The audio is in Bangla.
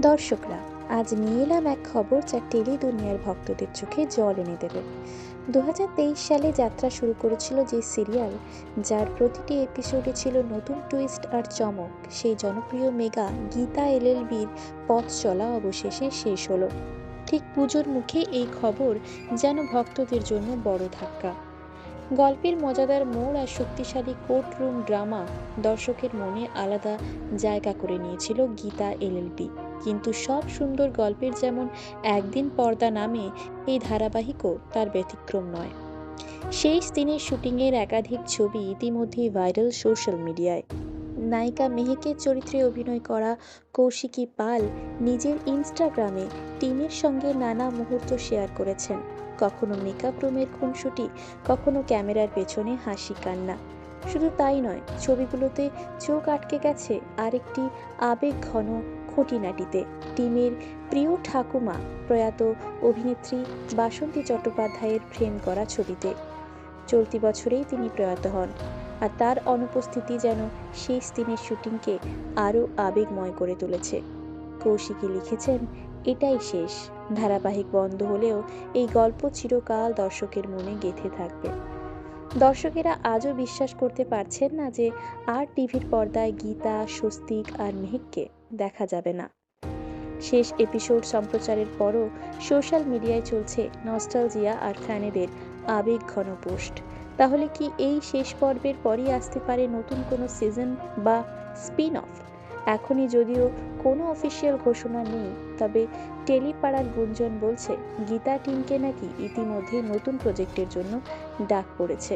দর্শকরা, আজ নিয়ে এলাম এক খবর যা টেলি দুনিয়ার ভক্তদের চোখে জল এনে দেবে। দু হাজার তেইশ সালে যাত্রা শুরু করেছিল যে সিরিয়াল, যার প্রতিটি এপিসোডে ছিল নতুন টুইস্ট আর চমক। সেই জনপ্রিয় মেগা গীতা এলএলবির পথ চলা অবশেষে শেষ হলো। ঠিক পুজোর মুখে এই খবর যেন ভক্তদের জন্য বড় ধাক্কা। গল্পের মজাদার মোড় আর শক্তিশালী কোর্টরুম ড্রামা দর্শকের মনে আলাদা জায়গা করে নিয়েছিল গীতা এলএলবি কিন্তু সব সুন্দর গল্পের যেমন একদিন পর্দা নামে, এই ধারাবাহিকও তার ব্যতিক্রম নয়। শেষ দিনের শুটিংয়ের একাধিক ছবি ইতিমধ্যেই ভাইরাল সোশ্যাল মিডিয়ায় নায়িকা মেহেকের চরিত্রে অভিনয় করা কৌশিকী পাল নিজের ইনস্টাগ্রামে টিমের সঙ্গে নানা মুহূর্ত শেয়ার করেছেন। কখনো মেকআপ রুমের খুনসুটি, কখনো ক্যামেরার পেছনে হাসি কান্না। শুধু তাই নয়, ছবিগুলোতে চোখ আটকে গেছে আরেকটি আবেগ ঘন খুঁটিনাটিতে। টিমের প্রিয় ঠাকুমা প্রয়াত অভিনেত্রী বাসন্তী চট্টোপাধ্যায়ের ফ্রেম করা ছবিতে। চলতি বছরেই তিনি প্রয়াত হন, আর তার অনুপস্থিতি যেন শেষ দিনের শুটিংকে আরও আবেগময় করে তুলেছে। কৌশিকী লিখেছেন, এটাই শেষ। ধারাবাহিক বন্ধ হলেও এই গল্প চিরকাল দর্শকের মনে গেঁথে থাকবে। দর্শকেরা আজও বিশ্বাস করতে পারছেন না যে আর টিভির পর্দায় গীতা, স্বস্তিক আর মেহেককে দেখা যাবে না। শেষ এপিসোড সম্প্রচারের পরও সোশ্যাল মিডিয়ায় চলছে নস্টালজিয়া আর ফ্যানেদের আবেগ ঘন পোস্ট। তাহলে কি এই শেষ পর্বের পরই আসতে পারে নতুন কোনো সিজন বা স্পিন অফ এখনই যদিও কোনো অফিসিয়াল ঘোষণা নেই, তবে টেলিপাড়ার গুঞ্জন বলছে, গীতা টিমকে নাকি ইতিমধ্যে নতুন প্রজেক্টের জন্য ডাক পড়েছে।